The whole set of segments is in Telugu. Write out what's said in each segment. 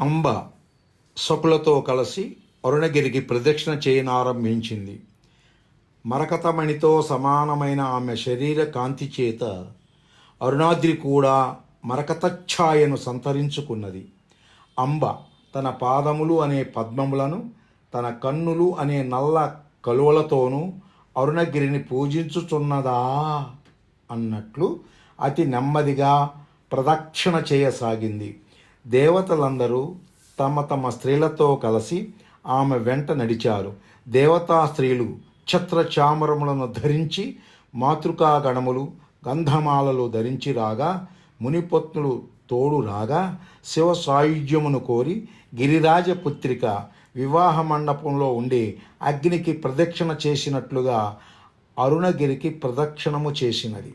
అంబ సకులతో కలిసి అరుణగిరికి ప్రదక్షిణ చేయనారంభించింది మరకతమణితో సమానమైన ఆమె శరీర కాంతి చేత అరుణాద్రి కూడా మరకతఛాయను సంతరించుకున్నది. అంబ తన పాదములు అనే పద్మములను తన కన్నులు అనే నల్ల కలువలతోనూ అరుణగిరిని పూజించుచున్నదా అన్నట్లు అతి నెమ్మదిగా ప్రదక్షిణ చేయసాగింది. దేవతలందరూ తమ తమ స్త్రీలతో కలిసి ఆమె వెంట నడిచారు. దేవతా స్త్రీలు ఛత్రచామరములను ధరించి మాతృకాగణములు గంధమాలలు ధరించి రాగా మునిపత్నులు తోడు రాగా శివ సాయుధ్యమును కోరి గిరిరాజ పుత్రిక వివాహ మండపంలో ఉండే అగ్నికి ప్రదక్షిణ చేసినట్లుగా అరుణగిరికి ప్రదక్షిణము చేసినది.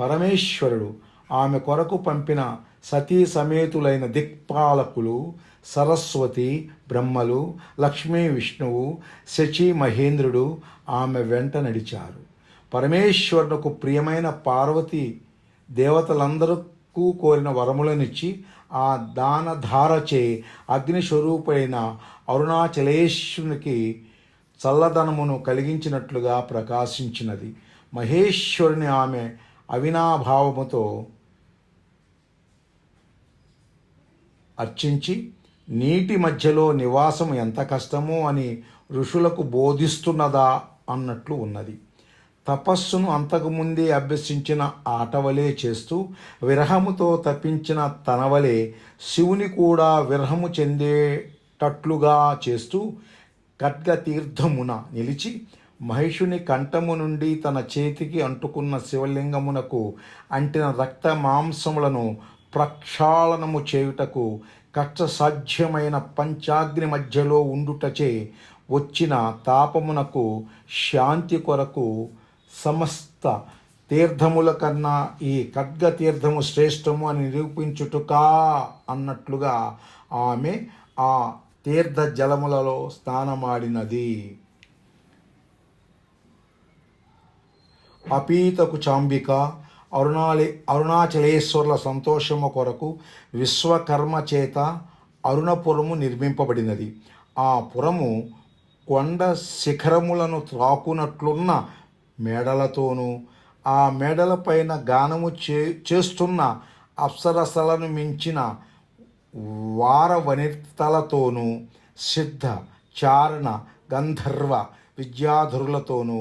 పరమేశ్వరుడు ఆమె కొరకు పంపిన సతీ సమేతులైన దిక్పాలకులు సరస్వతి బ్రహ్మలు లక్ష్మీ విష్ణువు శచి మహేంద్రుడు ఆమె వెంట నడిచారు. పరమేశ్వరునకు ప్రియమైన పార్వతి దేవతలందరికీ కోరిన వరములనిచ్చి ఆ దానధారచే అగ్నిస్వరూపైన అరుణాచలేశ్వరునికి చల్లదనమును కలిగించినట్లుగా ప్రకాశించినది. మహేశ్వరుని ఆమె అవినాభావముతో అర్చించి నీటి మధ్యలో నివాసం ఎంత కష్టమో అని ఋషులకు బోధిస్తున్నదా అన్నట్లు ఉన్నది. తపస్సును అంతకుముందే అభ్యసించిన ఆటవలే చేస్తూ విరహముతో తప్పించిన తనవలే శివుని కూడా విరహము చెందేటట్లుగా చేస్తూ ఖడ్గ తీర్థమున నిలిచి మహిషుని కంఠము నుండి తన చేతికి అంటుకున్న శివలింగమునకు అంటిన రక్త మాంసములను ప్రక్షాళనము చేయుటకు కష్టసాధ్యమైన పంచాగ్ని మధ్యలో ఉండుటచే వచ్చిన తాపమునకు శాంతి కొరకు సమస్త తీర్థముల కన్నా ఈ ఖడ్గ తీర్థము శ్రేష్టము అని నిరూపించుటకా అన్నట్లుగా ఆమె ఆ తీర్థ జలములలో స్నానమాడినది. అపీతకు చాంబిక అరుణాలి అరుణాచలేశ్వరుల సంతోషము కొరకు విశ్వకర్మ చేత అరుణపురము నిర్మింపబడినది. ఆ పురము కొండ శిఖరములను త్రాకునట్లున్న మేడలతోనూ ఆ మేడలపైన గానము చే చేస్తున్న అప్సరసలను మించిన వారవనితలతోనూ సిద్ధ చారణ గంధర్వ విద్యాధరులతోనూ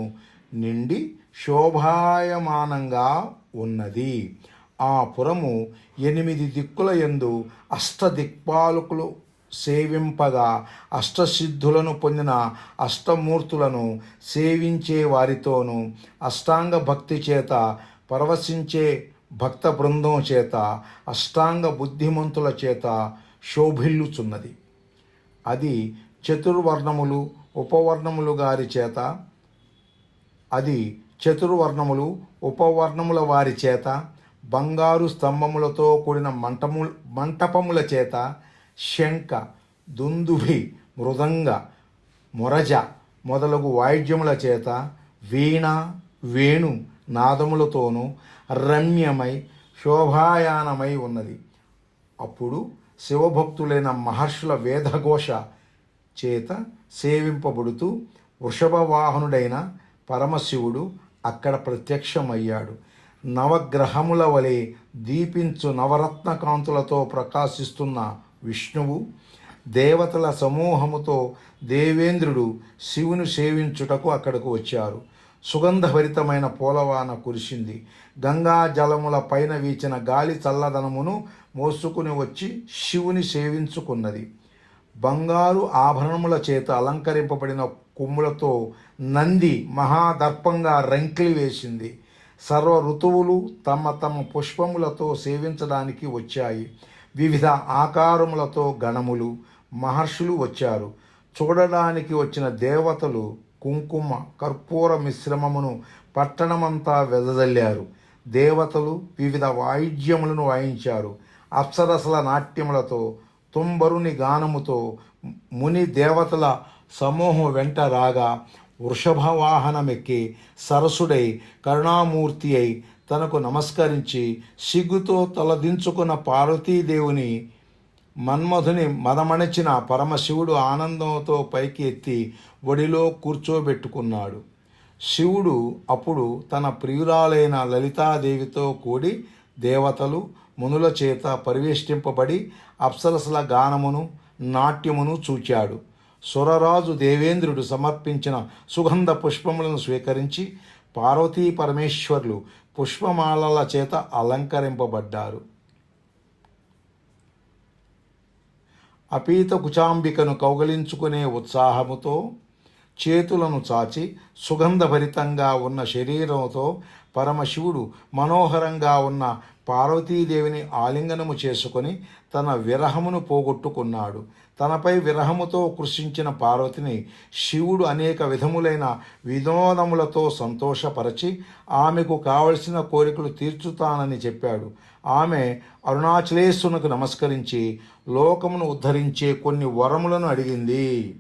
నిండి శోభాయమానంగా ఉన్నది. ఆ పురము ఎనిమిది దిక్కుల యందు అష్టదిక్పాలకులు సేవింపగా అష్టసిద్ధులను పొందిన అష్టమూర్తులను సేవించే వారితోనూ అష్టాంగ భక్తి చేత పరవశించే భక్త బృందం చేత అష్టాంగ బుద్ధిమంతుల చేత శోభిల్లుచున్నది. అది చతుర్వర్ణములు ఉపవర్ణములు గారి చేత అది చతుర్వర్ణములు ఉపవర్ణముల వారి చేత బంగారు స్తంభములతో కూడిన మంటము మంటపముల చేత శంఖ దుందుభి మృదంగ మొరజ మొదలగు వాయిద్యముల చేత వీణ వేణు నాదములతోనూ రమ్యమై శోభాయానమై ఉన్నది. అప్పుడు శివభక్తులైన మహర్షుల వేదఘోష చేత సేవింపబడుతూ వృషభవాహనుడైన పరమశివుడు అక్కడ ప్రత్యక్షమయ్యాడు. నవగ్రహముల వలె దీపించు నవరత్న కాంతులతో ప్రకాశిస్తున్న విష్ణువు దేవతల సమూహముతో దేవేంద్రుడు శివుని సేవించుటకు అక్కడకు వచ్చారు. సుగంధభరితమైన పూలవాన కురిసింది. గంగా జలముల పైన వీచిన గాలి చల్లదనమును మోసుకుని వచ్చి శివుని సేవించుకున్నది. బంగారు ఆభరణముల చేత అలంకరింపబడిన కొమ్ములతో నంది మహాదర్పంగా రంకిలి వేసింది. సర్వ ఋతువులు తమ తమ పుష్పములతో సేవించడానికి వచ్చాయి. వివిధ ఆకారములతో గణములు మహర్షులు వచ్చారు. చూడడానికి వచ్చిన దేవతలు కుంకుమ కర్పూర మిశ్రమమును పట్టణమంతా వెదజల్లారు. దేవతలు వివిధ వాయిద్యములను వాయించారు. అప్సరసల నాట్యములతో తుంబరుని గానముతో ముని దేవతల సమూహం వెంట రాగా వృషభవాహనమెక్కి సరసుడై కరుణామూర్తి అయి తనకు నమస్కరించి సిగ్గుతో తలదించుకున్న పార్వతీదేవుని మన్మధుని మదమణిచిన పరమశివుడు ఆనందంతో పైకి ఎత్తి ఒడిలో కూర్చోబెట్టుకున్నాడు. శివుడు అప్పుడు తన ప్రియురాలైన లలితాదేవితో కూడి దేవతలు మునుల చేత పరివేష్టింపబడి అప్సరసల గానమును నాట్యమును చూచాడు. సురరాజు దేవేంద్రుడు సమర్పించిన సుగంధ పుష్పములను స్వీకరించి పార్వతీ పరమేశ్వర్లు పుష్పమాలల చేత అలంకరింపబడ్డారు. అపీత కుచాంబికను కౌగలించుకునే ఉత్సాహముతో చేతులను చాచి సుగంధభరితంగా ఉన్న శరీరంతో పరమశివుడు మనోహరంగా ఉన్న పార్వతీదేవిని ఆలింగనము చేసుకొని తన విరహమును పోగొట్టుకున్నాడు. తనపై విరహముతో కృషించిన పార్వతిని శివుడు అనేక విధములైన వినోదములతో సంతోషపరచి ఆమెకు కావలసిన కోరికలు తీర్చుతానని చెప్పాడు. ఆమె అరుణాచలేశ్వరునికి నమస్కరించి లోకమును ఉద్ధరించే కొన్ని వరములను అడిగింది.